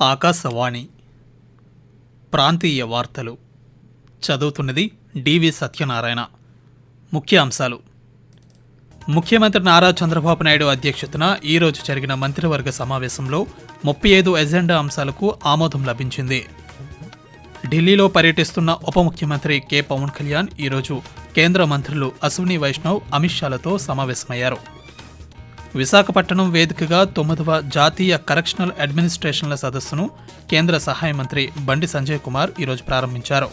ఆకాశవాణి. ప్రాంతీయ వార్తలు. చదువుతున్నది డివి సత్యనారాయణ. ముఖ్య అంశాలు ముఖ్యమంత్రి నారా చంద్రబాబు నాయుడు అధ్యక్షతన ఈరోజు జరిగిన మంత్రివర్గ సమావేశంలో ముప్పై ఐదు ఎజెండా అంశాలకు ఆమోదం లభించింది. ఢిల్లీలో పర్యటిస్తున్న ఉప ముఖ్యమంత్రి కె పవన్ కళ్యాణ్ ఈరోజు కేంద్ర మంత్రులు అశ్విని వైష్ణవ్ అమిత్ షాలతో సమావేశమయ్యారు. విశాఖపట్నం వేదికగా తొమ్మిదవ జాతీయ కరెక్షనల్ అడ్మినిస్ట్రేషన్ల సదస్సును కేంద్ర సహాయ మంత్రి బండి సంజయ్ కుమార్ ఈరోజు ప్రారంభించారు.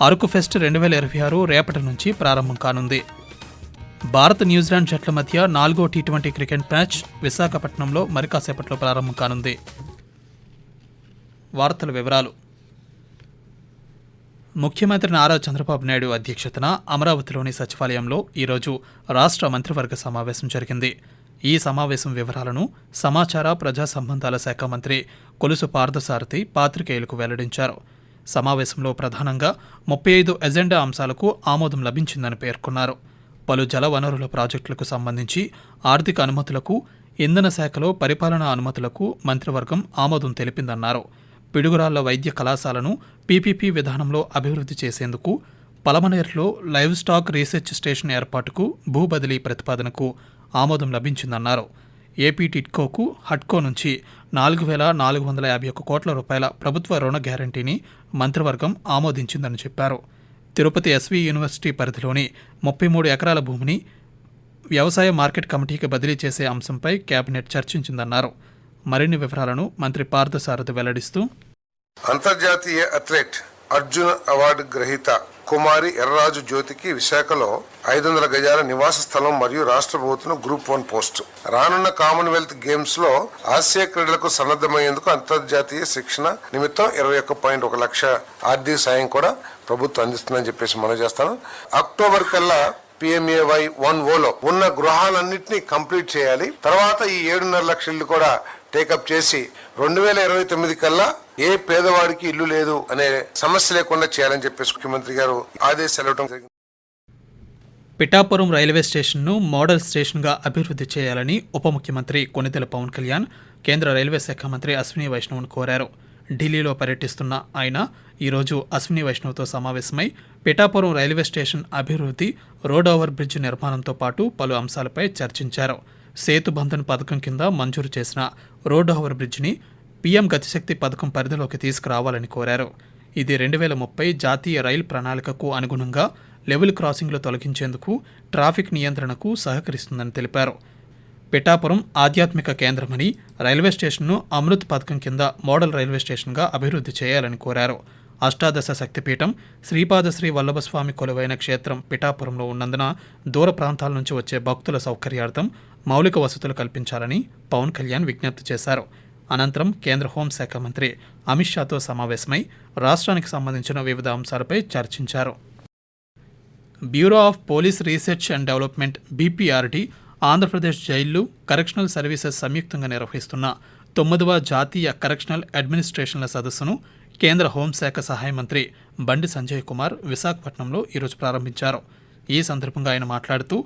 అరకు ఫెస్ట్ రెండు వేల ఇరవై ఆరు రేపటి నుంచి ప్రారంభం కానుంది. భారత్ న్యూజిలాండ్ జట్ల మధ్య నాలుగో టీ ట్వంటీ క్రికెట్ మ్యాచ్ విశాఖపట్నంలో మరి కాసేపట్లో ప్రారంభం కానుంది. వార్తల వివరాలు. ముఖ్యమంత్రి నారా చంద్రబాబు నాయుడు అధ్యక్షతన అమరావతిలోని సచివాలయంలో ఈరోజు రాష్ట్ర మంత్రివర్గ సమావేశం జరిగింది. ఈ సమావేశం వివరాలను సమాచార ప్రజా సంబంధాల శాఖ మంత్రి కొలుసు పార్థసారథి పాత్రికేయులకు వెల్లడించారు. సమావేశంలో ప్రధానంగా ముప్పై ఐదు ఎజెండా అంశాలకు ఆమోదం లభించిందని పేర్కొన్నారు. పలు జలవనరుల ప్రాజెక్టులకు సంబంధించి ఆర్థిక అనుమతులకు ఇంధన శాఖలో పరిపాలనా అనుమతులకు మంత్రివర్గం ఆమోదం తెలిపిందన్నారు. పిడుగురాళ్ళ వైద్య కళాశాలను పీపీపీ విధానంలో అభివృద్ధి చేసేందుకు పలమనేరులో లైవ్ స్టాక్ రీసెర్చ్ స్టేషన్ ఏర్పాటుకు భూ బదిలీ ప్రతిపాదనకు ఆమోదం లభించిందన్నారు. ఏపీ టిట్కోకు హట్కో నుంచి నాలుగు వేల నాలుగు వందల యాభై ఒక్క కోట్ల రూపాయల ప్రభుత్వ రుణ గ్యారంటీని మంత్రివర్గం ఆమోదించిందని చెప్పారు. తిరుపతి ఎస్వి యూనివర్సిటీ పరిధిలోని ముప్పై మూడు ఎకరాల భూమిని వ్యవసాయ మార్కెట్ కమిటీకి బదిలీ చేసే అంశంపై కేబినెట్ చర్చించిందన్నారు. మరిన్ని వివరాలను మంత్రి పార్థసారథి వెల్లడిస్తూ అంతర్జాతీయ అథ్లెట్ అర్జున్ అవార్డు గ్రహీత కుమారి ఎర్రాజు జ్యోతికి విశాఖలో ఐదు వందల గజాల నివాస స్థలం మరియు రాష్ట్ర ప్రభుత్వం గ్రూప్ వన్ పోస్ట్. రానున్న కామన్వెల్త్ గేమ్స్లో ఆసియా క్రీడలకు సన్నద్ధమయ్యేందుకు అంతర్జాతీయ శిక్షణ నిమిత్తం ఇరవై ఒక్క పాయింట్ ఒక లక్ష ఆర్థిక సాయం కూడా ప్రభుత్వం అందిస్తుందని చెప్పేసి మనం చేస్తాను. అక్టోబర్ కల్లా పిఎంఏవై వన్ ఓలో ఉన్న గృహాలన్నింటినీ కంప్లీట్ చేయాలి. తర్వాత ఈ ఏడున్నర లక్షలు కూడా టేకప్ చేసి రెండు వేల ఇరవై తొమ్మిది కల్లా ఏ పేదవాడికి ఇల్లు లేదు అనే సమస్య లేకుండా చేయాలని చెప్పేసి ముఖ్యమంత్రి గారు ఆదేశాలు ఇవ్వడం జరిగింది. పిఠాపురం రైల్వే స్టేషన్ను మోడల్ స్టేషన్గా అభివృద్ధి చేయాలని ఉప ముఖ్యమంత్రి కొనితెల పవన్ కళ్యాణ్ కేంద్ర రైల్వే శాఖ మంత్రి అశ్విని వైష్ణవ్ను కోరారు. ఢిల్లీలో పర్యటిస్తున్న ఆయన ఈరోజు అశ్విని వైష్ణవ్తో సమావేశమై పిఠాపురం రైల్వే స్టేషన్ అభివృద్ధి రోడ్ ఓవర్ బ్రిడ్జ్ నిర్మాణంతో పాటు పలు అంశాలపై చర్చించారు. సేతుబంధన్ పథకం కింద మంజూరు చేసిన రోడ్ ఓవర్ బ్రిడ్జిని పీఎం గతిశక్తి పథకం పరిధిలోకి తీసుకురావాలని కోరారు. ఇది రెండు వేల ముప్పై జాతీయ రైలు ప్రణాళికకు అనుగుణంగా లెవెల్ క్రాసింగ్లు తొలగించేందుకు ట్రాఫిక్ నియంత్రణకు సహకరిస్తుందని తెలిపారు. పిఠాపురం ఆధ్యాత్మిక కేంద్రమని రైల్వే స్టేషన్ను అమృత్ పథకం కింద మోడల్ రైల్వే స్టేషన్గా అభివృద్ధి చేయాలని కోరారు. అష్టాదశ శక్తిపీఠం శ్రీపాదశ్రీ వల్లభస్వామి కొలువైన క్షేత్రం పిఠాపురంలో ఉన్నందున దూర ప్రాంతాల నుంచి వచ్చే భక్తుల సౌకర్యార్థం మౌలిక వసతులు కల్పించాలని పవన్ కళ్యాణ్ విజ్ఞప్తి చేశారు. అనంతరం కేంద్ర హోంశాఖ మంత్రి అమిత్ షాతో సమావేశమై రాష్ట్రానికి సంబంధించిన వివిధ అంశాలపై చర్చించారు. Bureau of police research and development BPRD Andhra Pradesh జైళ్ళు correctional services సంయుక్తంగా నిర్వహిస్తున్న తొమ్మిదవ జాతీయ కరెక్షనల్ అడ్మినిస్ట్రేషన్ల సదస్సును కేంద్ర హోంశాఖ సహాయ మంత్రి బండి సంజయ్ కుమార్ విశాఖపట్నంలో ఈరోజు ప్రారంభించారు. ఈ సందర్భంగా ఆయన మాట్లాడుతూ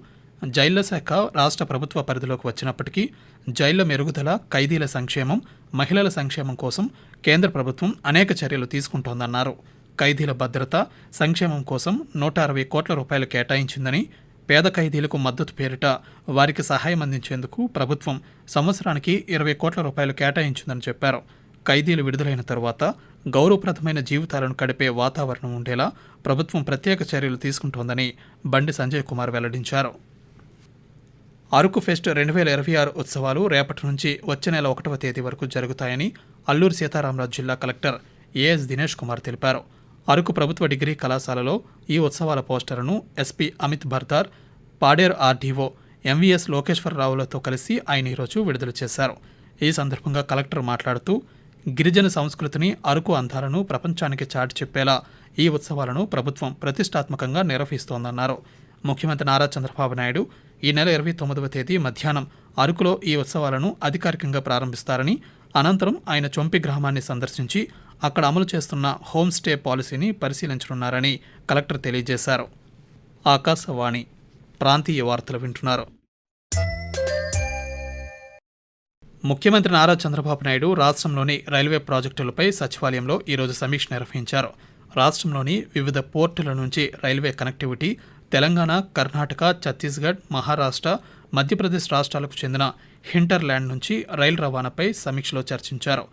జైళ్ళ శాఖ రాష్ట్ర ప్రభుత్వ పరిధిలోకి వచ్చినప్పటికీ జైళ్ళ మెరుగుదల ఖైదీల సంక్షేమం మహిళల సంక్షేమం కోసం కేంద్ర ప్రభుత్వం అనేక చర్యలు తీసుకుంటోందన్నారు. ఖైదీల భద్రత సంక్షేమం కోసం నూట అరవై కోట్ల రూపాయలు కేటాయించిందని పేద ఖైదీలకు మద్దతు పేరిట వారికి సహాయం అందించేందుకు ప్రభుత్వం సంవత్సరానికి ఇరవై కోట్ల రూపాయలు కేటాయించిందని చెప్పారు. ఖైదీలు విడుదలైన తరువాత గౌరవప్రదమైన జీవితాలను గడిపే వాతావరణం ఉండేలా ప్రభుత్వం ప్రత్యేక చర్యలు తీసుకుంటోందని బండి సంజయ్ కుమార్ వెల్లడించారు. అరకు ఫెస్ట్ రెండు వేల ఇరవై ఆరు ఉత్సవాలు రేపటి నుంచి వచ్చే నెల ఒకటవ తేదీ వరకు జరుగుతాయని అల్లూరు సీతారామరాజు జిల్లా కలెక్టర్ ఏఎస్ దినేష్ కుమార్ తెలిపారు. అరకు ప్రభుత్వ డిగ్రీ కళాశాలలో ఈ ఉత్సవాల పోస్టర్ను SP Amit Bardar Paderu RDO MVS లోకేశ్వరరావులతో కలిసి ఆయన ఈరోజు విడుదల చేశారు. ఈ సందర్భంగా కలెక్టర్ మాట్లాడుతూ గిరిజన సంస్కృతిని అరకు అందాలను ప్రపంచానికి చాటి చెప్పేలా ఈ ఉత్సవాలను ప్రభుత్వం ప్రతిష్టాత్మకంగా నిర్వహిస్తోందన్నారు. ముఖ్యమంత్రి నారా చంద్రబాబు నాయుడు ఈ నెల ఇరవై తొమ్మిదవ తేదీ మధ్యాహ్నం అరకులో ఈ ఉత్సవాలను అధికారికంగా ప్రారంభిస్తారని అనంతరం ఆయన చొంపి గ్రామాన్ని సందర్శించి అక్కడ అమలు చేస్తున్న హోమ్ స్టే పాలసీని పరిశీలించనున్నారని కలెక్టర్ తెలియజేశారు. ఆకాశవాణి ప్రాంతీయ వార్తలు వింటున్నారు. ముఖ్యమంత్రి నారా చంద్రబాబు నాయుడు రాష్ట్రంలోని రైల్వే ప్రాజెక్టులపై సచివాలయంలో ఈరోజు సమీక్ష నిర్వహించారు. రాష్ట్రంలోని వివిధ పోర్టుల నుంచి రైల్వే కనెక్టివిటీ తెలంగాణ కర్ణాటక ఛత్తీస్గఢ్ మహారాష్ట్ర మధ్యప్రదేశ్ రాష్ట్రాలకు చెందిన హింటర్ల్యాండ్ నుంచి రైలు రవాణాపై సమీక్షలో చర్చించారు.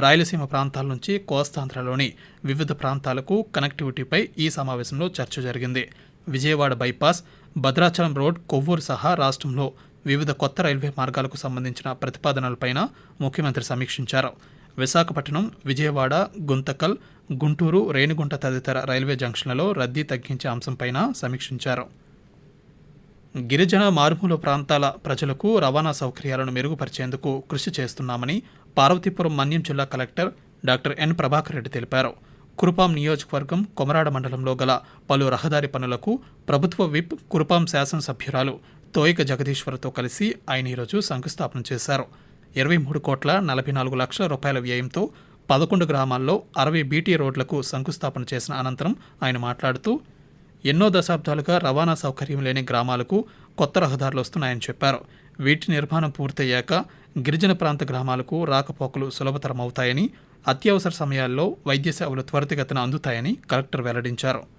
రాయలసీమ ప్రాంతాల నుంచి కోస్తాంధ్రలోని వివిధ ప్రాంతాలకు కనెక్టివిటీపై ఈ సమావేశంలో చర్చ జరిగింది. విజయవాడ బైపాస్ భద్రాచలం రోడ్ కొవ్వూరు సహా రాష్ట్రంలో వివిధ కొత్త రైల్వే మార్గాలకు సంబంధించిన ప్రతిపాదనలపైన ముఖ్యమంత్రి సమీక్షించారు. విశాఖపట్నం విజయవాడ గుంతకల్ గుంటూరు రేణిగుంట తదితర రైల్వే జంక్షన్లలో రద్దీ తగ్గించే అంశంపైన సమీక్షించారు. గిరిజన మారుమూల ప్రాంతాల ప్రజలకు రవాణా సౌకర్యాలను మెరుగుపరిచేందుకు కృషి చేస్తున్నామని పార్వతీపురం మన్యం జిల్లా collector doctor N Prabhakar Reddy తెలిపారు. కురుపాం నియోజకవర్గం కొమరాడ మండలంలో గల పలు రహదారి పనులకు ప్రభుత్వ విప్ కురుపాం శాసనసభ్యురాలు తోయిక జగదీశ్వర్తో కలిసి ఆయన ఈరోజు శంకుస్థాపన చేశారు. ఇరవై మూడు కోట్ల నలభై నాలుగు లక్షల రూపాయల వ్యయంతో పదకొండు గ్రామాల్లో అరవై బీటీ రోడ్లకు శంకుస్థాపన చేసిన అనంతరం ఆయన మాట్లాడుతూ ఎన్నో దశాబ్దాలుగా రవాణా సౌకర్యం లేని గ్రామాలకు కొత్త రహదారులు వస్తున్నాయని చెప్పారు. వీటి నిర్మాణం పూర్తయ్యాక గిరిజన ప్రాంత గ్రామాలకు రాకపోకలు సులభతరం అవుతాయని అత్యవసర సమయాల్లో వైద్య సేవలు త్వరితగతిన అందుతాయని కలెక్టర్ వెల్లడించారు.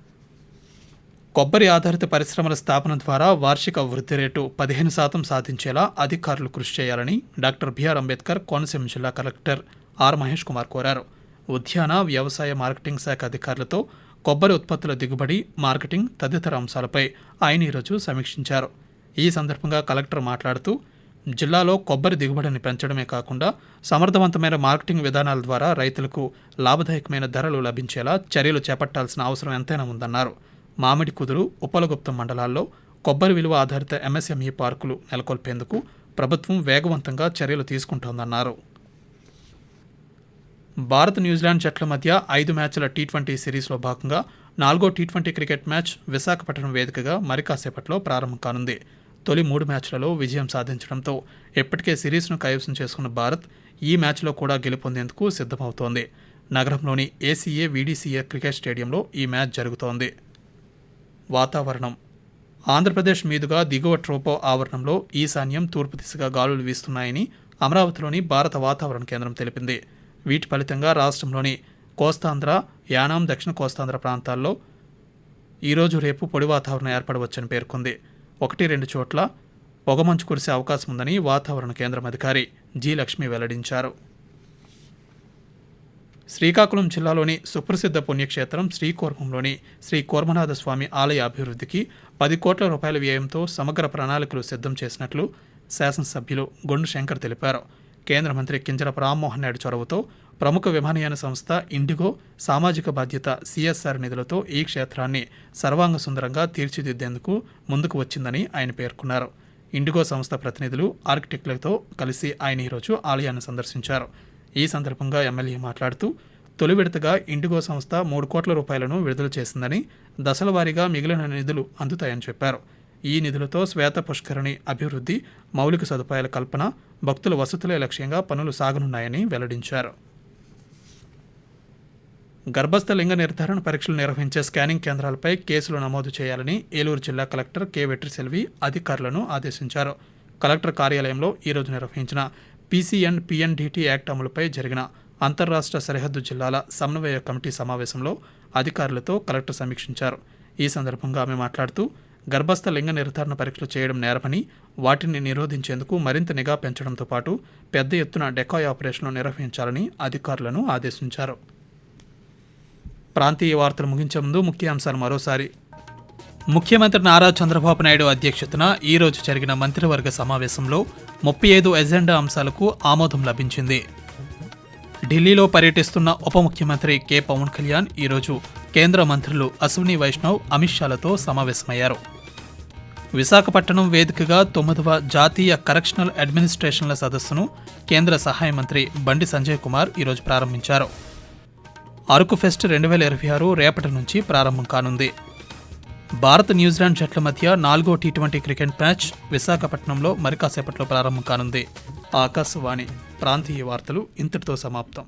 కొబ్బరి ఆధారిత పరిశ్రమల స్థాపన ద్వారా వార్షిక వృద్ధి రేటు పదిహేను శాతం సాధించేలా అధికారులు కృషి చేయాలని డాక్టర్ బిఆర్ అంబేద్కర్ కోనసీమ జిల్లా కలెక్టర్ ఆర్ మహేష్ కుమార్ కోరారు. ఉద్యాన వ్యవసాయ మార్కెటింగ్ శాఖ అధికారులతో కొబ్బరి ఉత్పత్తుల దిగుబడి మార్కెటింగ్ తదితర అంశాలపై ఆయన ఈరోజు సమీక్షించారు. ఈ సందర్భంగా కలెక్టర్ మాట్లాడుతూ జిల్లాలో కొబ్బరి దిగుబడిని పెంచడమే కాకుండా సమర్థవంతమైన మార్కెటింగ్ విధానాల ద్వారా రైతులకు లాభదాయకమైన ధరలు లభించేలా చర్యలు చేపట్టాల్సిన అవసరం ఎంతైనా ఉందన్నారు. మామిడి కుదురు ఉప్పలగుప్తం మండలాల్లో కొబ్బరి విలువ ఆధారిత ఎంఎస్ఎంఈ పార్కులు నెలకొల్పేందుకు ప్రభుత్వం వేగవంతంగా చర్యలు తీసుకుంటోందన్నారు. భారత్ న్యూజిలాండ్ జట్ల మధ్య ఐదు మ్యాచ్ల టీ ట్వంటీ సిరీస్లో భాగంగా నాలుగో T twenty cricket match Visakhapatnam వేదికగా మరికాసేపట్లో ప్రారంభం కానుంది. తొలి మూడు మ్యాచ్లలో విజయం సాధించడంతో ఇప్పటికే సిరీస్ను కైవసం చేసుకున్న భారత్ ఈ మ్యాచ్లో కూడా గెలుపొందేందుకు సిద్ధమవుతోంది. నగరంలోని ఏసీఏ వీడీసీఏ క్రికెట్ స్టేడియంలో ఈ మ్యాచ్ జరుగుతోంది. వాతావరణం. ఆంధ్రప్రదేశ్ మీదుగా దిగువ ట్రోపో ఆవరణంలో ఈశాన్యం తూర్పు దిశగా గాలులు వీస్తున్నాయని అమరావతిలోని భారత వాతావరణ కేంద్రం తెలిపింది. వీటి ఫలితంగా రాష్ట్రంలోని కోస్తాంధ్ర యానాం దక్షిణ కోస్తాంధ్ర ప్రాంతాల్లో ఈరోజు రేపు పొడి వాతావరణం ఏర్పడవచ్చని పేర్కొంది. ఒకటి రెండు చోట్ల పొగమంచు కురిసే అవకాశం ఉందని వాతావరణ కేంద్రం అధికారి జి లక్ష్మి వెల్లడించారు. శ్రీకాకుళం జిల్లాలోని సుప్రసిద్ధ పుణ్యక్షేత్రం శ్రీకూర్మంలోని శ్రీ కూర్మనాథ స్వామి ఆలయ అభివృద్ధికి పది కోట్ల రూపాయల వ్యయంతో సమగ్ర ప్రణాళికలు సిద్ధం చేసినట్లు శాసనసభ్యులు గొండు శంకర్ తెలిపారు. కేంద్ర మంత్రి కింజరపు రామ్మోహన్ నాయుడు చొరవతో ప్రముఖ విమానయాన సంస్థ ఇండిగో సామాజిక బాధ్యత సిఎస్ఆర్ నిధులతో ఈ క్షేత్రాన్ని సర్వాంగ సుందరంగా తీర్చిదిద్దేందుకు ముందుకు వచ్చిందని ఆయన పేర్కొన్నారు. ఇండిగో సంస్థ ప్రతినిధులు ఆర్కిటెక్టులతో కలిసి ఆయన ఈరోజు ఆలయాన్ని సందర్శించారు. ఈ సందర్భంగా ఎమ్మెల్యే మాట్లాడుతూ తొలి విడతగా ఇండిగో సంస్థ మూడు కోట్ల రూపాయలను విడుదల చేసిందని దశల వారీగా మిగిలిన నిధులు అందుతాయని చెప్పారు. ఈ నిధులతో శ్వేత పుష్కరిణి అభివృద్ధి మౌలిక సదుపాయాల కల్పన భక్తుల వసతులే లక్ష్యంగా పనులు సాగనున్నాయని వెల్లడించారు. గర్భస్థ లింగ నిర్ధారణ పరీక్షలు నిర్వహించే స్కానింగ్ కేంద్రాలపై కేసులు నమోదు చేయాలని ఏలూరు జిల్లా కలెక్టర్ కె. వెట్రిసెల్వి అధికారులను ఆదేశించారు. కలెక్టర్ కార్యాలయంలో ఈరోజు నిర్వహించిన పీసీఎన్ పిఎన్డిటీ యాక్ట్ అమలుపై జరిగిన అంతర్రాష్ట్ర సరిహద్దు జిల్లాల సమన్వయ కమిటీ సమావేశంలో అధికారులతో కలెక్టర్ సమీక్షించారు. ఈ సందర్భంగా ఆమె మాట్లాడుతూ గర్భస్థ లింగ నిర్ధారణ పరీక్షలు చేయడం నేరమని వాటిని నిరోధించేందుకు మరింత నిఘా పెంచడంతో పాటు పెద్ద ఎత్తున డెకాయ్ ఆపరేషన్లు నిర్వహించాలని అధికారులను ఆదేశించారు. ప్రాంతీయ వార్తలు ముగించే ముందు ముఖ్యాంశాలు మరోసారి. ముఖ్యమంత్రి నారా చంద్రబాబు నాయుడు అధ్యక్షతన ఈరోజు జరిగిన మంత్రివర్గ సమావేశంలో ముప్పై ఐదు ఎజెండా అంశాలకు ఆమోదం లభించింది. ఢిల్లీలో పర్యటిస్తున్న ఉప ముఖ్యమంత్రి కె. పవన్ కళ్యాణ్ ఈరోజు కేంద్ర మంత్రులు అశ్విని వైష్ణవ్ అమిత్ షాలతో సమావేశమయ్యారు. విశాఖపట్నం వేదికగా తొమ్మిదవ జాతీయ కరెక్షనల్ అడ్మినిస్ట్రేషన్ల సదస్సును కేంద్ర సహాయ మంత్రి బండి సంజయ్ కుమార్ ఈరోజు ప్రారంభించారు. అరకు ఫెస్ట్ రెండు వేల ఇరవై ఆరు రేపటి నుంచి ప్రారంభం కానుంది. భారత్ న్యూజిలాండ్ జట్ల మధ్య నాలుగో టీ ట్వంటీ క్రికెట్ మ్యాచ్ విశాఖపట్నంలో మరికాసేపట్లో ప్రారంభం కానుంది. ఆకాశవాణి ప్రాంతీయ వార్తలు ఇంతటితో సమాప్తం.